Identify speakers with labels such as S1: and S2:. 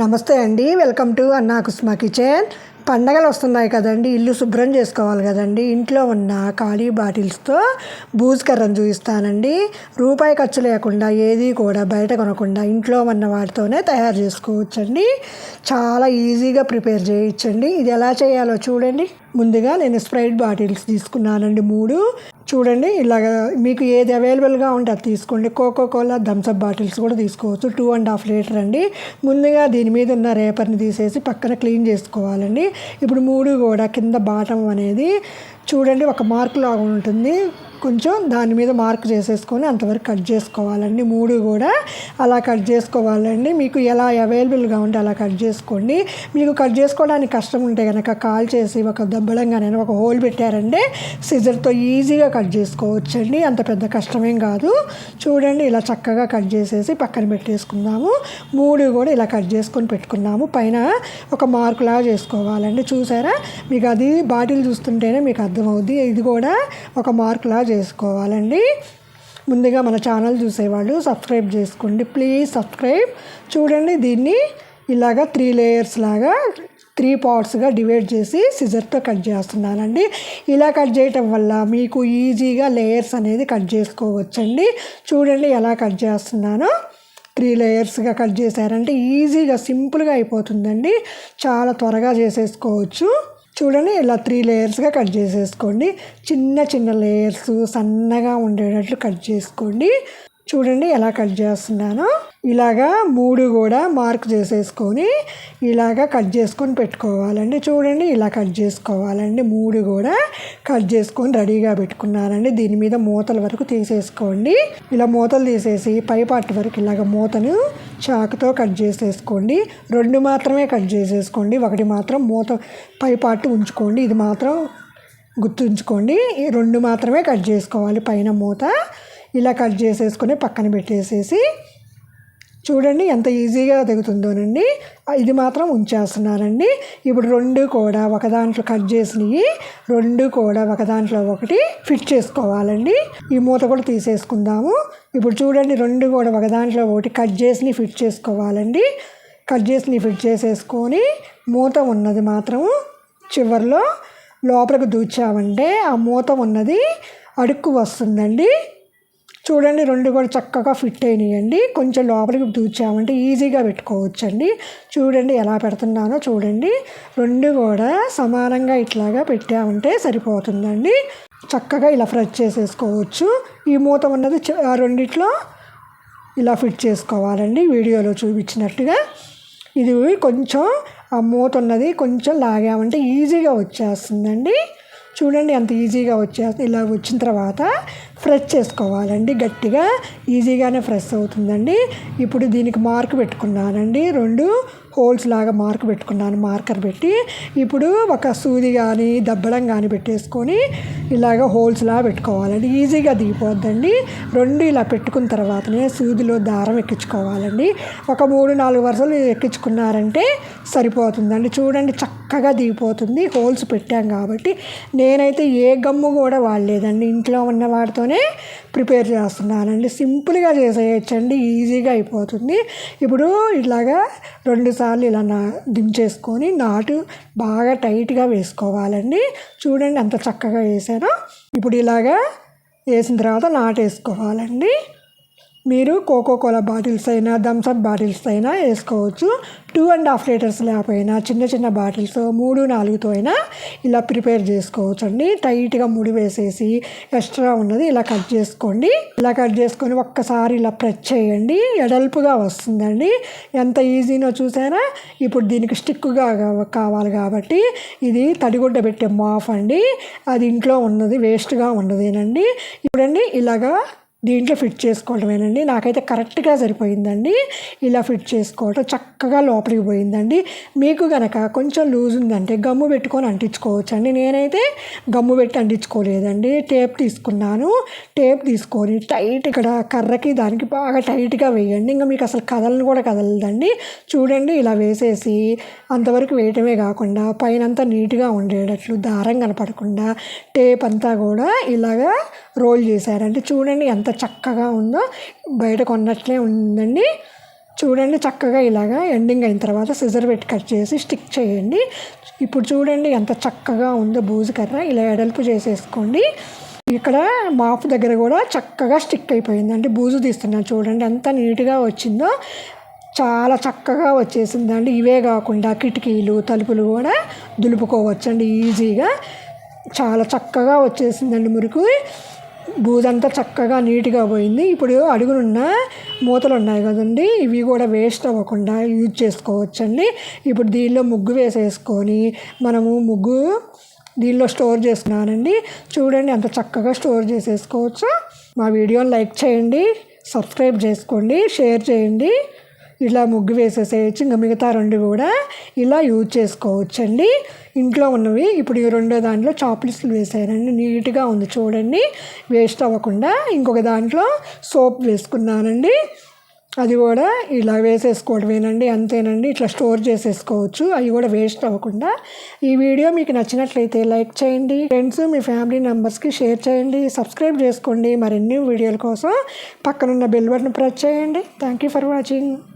S1: నమస్తే అండి welcome to అన్నా కుస్మా కిచెన్. పండగలు వస్తున్నాయి కదండి ఇల్లు శుభ్రం చేసుకోవాలి కదండి. ఇంట్లో ఉన్న ఖాళీ బాటిల్స్తో బూజుకర్రను చూపిస్తానండి రూపాయి ఖర్చు లేకుండా ఏది కూడా బయట కొనకుండా ఇంట్లో ఉన్న వాటితోనే తయారు చేసుకోవచ్చండి. చాలా ఈజీగా ప్రిపేర్ చేయొచ్చండి ఇది ఎలా చేయాలో చూడండి. ముందుగా నేను స్ప్రైట్ బాటిల్స్ తీసుకున్నానండి మూడు. చూడండి ఇలాగ మీకు ఏది అవైలబుల్గా ఉంటే అది తీసుకోండి. కోకో కోలా థమ్స్అప్ బాటిల్స్ కూడా తీసుకోవచ్చు. టూ అండ్ హాఫ్ లీటర్ అండి. ముందుగా దీని మీద ఉన్న రేపర్ని తీసేసి పక్కన క్లీన్ చేసుకోవాలండి. ఇప్పుడు మూడు కూడా కింద బాటం అనేది చూడండి ఒక మార్క్ లాగా ఉంటుంది. కొంచెం దాని మీద మార్క్ చేసేసుకొని అంతవరకు కట్ చేసుకోవాలండి. మూడు కూడా అలా కట్ చేసుకోవాలండి. మీకు ఎలా అవైలబుల్గా ఉంటే అలా కట్ చేసుకోండి. మీకు కట్ చేసుకోవడానికి కష్టం ఉంటే కనుక కాల్ చేసి ఒక దబ్బలంగానే ఒక హోల్ పెట్టారంటే సిజర్తో ఈజీగా కట్ చేసుకోవచ్చండి. అంత పెద్ద కష్టమేం కాదు. చూడండి ఇలా చక్కగా కట్ చేసేసి పక్కన పెట్టేసుకుందాము. మూడు కూడా ఇలా కట్ చేసుకొని పెట్టుకున్నాము. పైన ఒక మార్కులా చేసుకోవాలండి. చూసారా? మీకు అది బాటిల్ చూస్తుంటేనే మీకు అర్థమవుద్ది. ఇది కూడా ఒక మార్కులా చేసుకోవాలండి. ముందుగా మన ఛానల్ చూసేవాళ్ళు సబ్స్క్రైబ్ చేసుకోండి. Please subscribe. చూడండి దీన్ని ఇలాగా త్రీ లేయర్స్ లాగా త్రీ పార్ట్స్గా డివైడ్ చేసి సిజర్తో కట్ చేస్తున్నానండి. ఇలా కట్ చేయటం వల్ల మీకు ఈజీగా లేయర్స్ అనేది కట్ చేసుకోవచ్చండి. చూడండి ఎలా కట్ చేస్తున్నానో. త్రీ లేయర్స్గా కట్ చేశారంటే ఈజీగా సింపుల్గా అయిపోతుందండి. చాలా త్వరగా చేసేసుకోవచ్చు. చూడండి ఇలా త్రీ లేయర్స్గా కట్ చేసేసుకోండి. చిన్న చిన్న లేయర్స్ సన్నగా ఉండేటట్లు కట్ చేసుకోండి. చూడండి ఎలా కట్ చేస్తున్నానో. ఇలాగా మూడు కూడా మార్క్ చేసేసుకొని ఇలాగా కట్ చేసుకొని పెట్టుకోవాలండి. చూడండి ఇలా కట్ చేసుకోవాలండి. మూడు కూడా కట్ చేసుకొని రెడీగా పెట్టుకున్నానండి. దీని మీద మూతల వరకు తీసేసుకోండి. ఇలా మూతలు తీసేసి పై పార్ట్ వరకు ఇలాగ మూతను చాకుతో కట్ చేసేసుకోండి. రెండు మాత్రమే కట్ చేసేసుకోండి. ఒకటి మాత్రం మూత పై పార్ట్ ఉంచుకోండి. ఇది మాత్రం గుర్తుంచుకోండి. రెండు మాత్రమే కట్ చేసుకోవాలి పైన మూత. ఇలా కట్ చేసేసుకొని పక్కన పెట్టేసేసి చూడండి ఎంత ఈజీగా తెగుతుందోనండి ఇది మాత్రం ఉంచేస్తున్నానండి. ఇప్పుడు రెండు కూడా ఒక దాంట్లో కట్ చేసినవి రెండు కూడా ఒక దాంట్లో ఒకటి ఫిట్ చేసుకోవాలండి. ఈ మూత కూడా తీసేసుకుందాము. ఇప్పుడు చూడండి రెండు కూడా ఒక దాంట్లో ఒకటి కట్ చేసి ఫిట్ చేసుకోవాలండి. కట్ చేసి ఫిట్ చేసేసుకొని మూత ఉన్నది మాత్రం చివరిలో లోపలికి దూచామంటే ఆ మూత ఉన్నది అడుక్కు వస్తుందండి. చూడండి రెండు కూడా చక్కగా ఫిట్ అయినాయండి. కొంచెం లోపలికి దూచామంటే ఈజీగా పెట్టుకోవచ్చండి. చూడండి ఎలా పెడుతున్నానో చూడండి. రెండు కూడా సమానంగా ఇట్లాగా పెట్టామంటే సరిపోతుందండి. చక్కగా ఇలా ఫ్రెష్ చేసేసుకోవచ్చు. ఈ మూత ఉన్నది రెండిట్లో ఇలా ఫిట్ చేసుకోవాలండి. వీడియోలో చూపించినట్టుగా. ఇది కొంచెం ఆ మూత ఉన్నది కొంచెం లాగామంటే ఈజీగా వచ్చేస్తుందండి. చూడండి అంత ఈజీగా వచ్చేస్తుంది ఇలా వచ్చిన తర్వాత ఫ్రెష్ చేసుకోవాలండి గట్టిగా. ఈజీగానే ఫ్రెష్ అవుతుందండి. ఇప్పుడు దీనికి మార్క్ పెట్టుకున్నానండి. రెండు హోల్స్ లాగా మార్క్ పెట్టుకున్నాను మార్కర్ పెట్టి. ఇప్పుడు ఒక సూది కానీ దబ్బడం కానీ పెట్టేసుకొని ఇలాగ హోల్స్ లాగా పెట్టుకోవాలండి. ఈజీగా దిగిపోద్దండి. రెండు ఇలా పెట్టుకున్న తర్వాతనే సూదిలో దారం ఎక్కించుకోవాలండి. ఒక మూడు నాలుగు వరుసలు ఎక్కించుకున్నారంటే సరిపోతుందండి. చూడండి చక్కగా దిగిపోతుంది. హోల్స్ పెట్టాం కాబట్టి నేనైతే ఏ గమ్ము కూడా వాడలేదండి. ఇంట్లో ఉన్న వాటితోనే ప్రిపేర్ చేస్తున్నానండి. సింపుల్గా చేసేయచ్చండి. ఈజీగా అయిపోతుంది. ఇప్పుడు ఇలాగా రెండుసార్లు ఇలా నా దించేసుకొని నాటు బాగా టైట్గా వేసుకోవాలండి. చూడండి అంత చక్కగా వేసాను ఇప్పుడు ఇలాగా వేసిన తర్వాత నాటేసుకోవాలండి మీరు కోకో కోలా బాటిల్స్ అయినా థమ్స్అప్ బాటిల్స్ అయినా వేసుకోవచ్చు. టూ అండ్ హాఫ్ లీటర్స్ లేకపోయినా చిన్న చిన్న బాటిల్స్ మూడు నాలుగుతో అయినా ఇలా ప్రిపేర్ చేసుకోవచ్చు అండి టైట్గా ముడి వేసేసి ఎక్స్ట్రా ఉన్నది ఇలా కట్ చేసుకోండి. ఇలా కట్ చేసుకొని ఒక్కసారి ఇలా ప్రెస్ చేయండి. ఎడల్పుగా వస్తుందండి. ఎంత ఈజీనో చూసారా? ఇప్పుడు దీనికి స్టిక్గా కావాలి కాబట్టి ఇది తడిగుడ్డ పెట్టే మాఫ్ అండి. అది ఇంట్లో ఉన్నది వేస్ట్గా ఉన్నదేనండి. ఇప్పుడండి ఇలాగా దీంట్లో ఫిట్ చేసుకోవడమేనండి నాకైతే కరెక్ట్గా సరిపోయిందండి. ఇలా ఫిట్ చేసుకోవటం చక్కగా లోపలికి పోయిందండి. మీకు కనుక కొంచెం లూజ్ ఉందంటే గమ్ము పెట్టుకొని అంటించుకోవచ్చు అండి నేనైతే గమ్ము పెట్టి అంటించుకోలేదండి. టేప్ తీసుకున్నాను. టేప్ తీసుకొని టైట్ ఇక్కడ కర్రకి దానికి బాగా టైట్గా వేయండి. ఇంకా మీకు అసలు కదలను కూడా కదలదండి. చూడండి ఇలా వేసేసి అంతవరకు వేయటమే కాకుండా పైన అంతా నీట్గా ఉండేటట్లు దారం కనపడకుండా టేప్ అంతా కూడా ఇలాగా రోల్ చేశారంటే చూడండి ఎంత చక్కగా ఉందో బయట కొన్నట్లే ఉందండి. చూడండి చక్కగా ఇలాగా ఎండింగ్ అయిన తర్వాత సిజర్ పెట్టి కట్ చేసి స్టిక్ చేయండి. ఇప్పుడు చూడండి ఎంత చక్కగా ఉందో బూజు కర్ర ఇలా ఎడల్పు చేసేసుకోండి. ఇక్కడ మాపు దగ్గర కూడా చక్కగా స్టిక్ అయిపోయింది. అంటే బూజు తీస్తున్నాను చూడండి ఎంత నీట్గా వచ్చిందో. చాలా చక్కగా వచ్చేసిందండి ఇవే కాకుండా కిటికీలు తలుపులు కూడా దులుపుకోవచ్చండి ఈజీగా చాలా చక్కగా వచ్చేసిందండి మురికి. బూజంతా చక్కగా నీట్గా పోయింది. ఇప్పుడు అడుగునున్న మూతలు ఉన్నాయి కదండి ఇవి కూడా వేస్ట్ అవ్వకుండా యూజ్ చేసుకోవచ్చండి. ఇప్పుడు దీనిలో ముగ్గు వేసేసుకొని మనము ముగ్గు దీనిలో స్టోర్ చేస్తున్నానండి. చూడండి ఎంత చక్కగా స్టోర్ చేసేసుకోవచ్చు. మా వీడియోని లైక్ చేయండి సబ్స్క్రైబ్ చేసుకోండి షేర్ చేయండి. ఇలా ముగ్గు వేసేసేయచ్చు. ఇంకా మిగతా రెండు కూడా ఇలా యూజ్ చేసుకోవచ్చండి. ఇంట్లో ఉన్నవి ఇప్పుడు ఈ రెండో దాంట్లో చాప్లిస్లు వేసానండి. నీట్గా ఉంది చూడండి. వేస్ట్ అవ్వకుండా ఇంకొక దాంట్లో సోప్ వేసుకున్నానండి. అది కూడా ఇలా వేసేసుకోవడమేనండి. అంతేనండి. ఇట్లా స్టోర్ చేసేసుకోవచ్చు. అవి కూడా వేస్ట్ అవ్వకుండా. ఈ వీడియో మీకు నచ్చినట్లయితే లైక్ చేయండి. ఫ్రెండ్స్ మీ ఫ్యామిలీ మెంబర్స్కి షేర్ చేయండి. సబ్స్క్రైబ్ చేసుకోండి. మరిన్ని వీడియోల కోసం పక్కనున్న బెల్ బటన్ ప్రెస్ చేయండి. Thank you for watching.